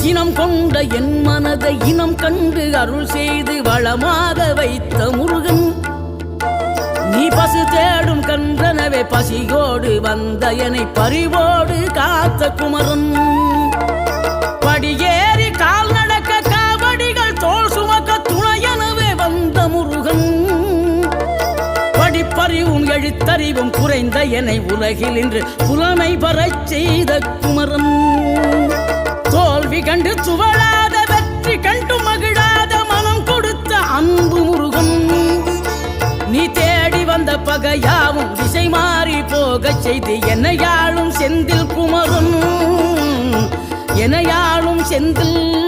சினம் கொண்ட என் மனதை இனம் கண்டு அருள் செய்து வளமாக வைத்த முருகன். நீ பசு தேடும் கன்றனவே பசியோடு வந்த என்னை பறிவோடு காத்த குமரன். படியேறி கால் நடக்க காவடிகள் தோல் சுமக்க துணையனவே வந்த முருகன். படிப்பறிவும் எழுத்தறிவும் குறைந்த என்னை உலகில் இன்று புலமை பரச் செய்த குமரன். பகையாவும் திசை மாறி போகச் செய்து என்னையாளும் செந்தில் குமரன். என்னையாளும் செந்தில்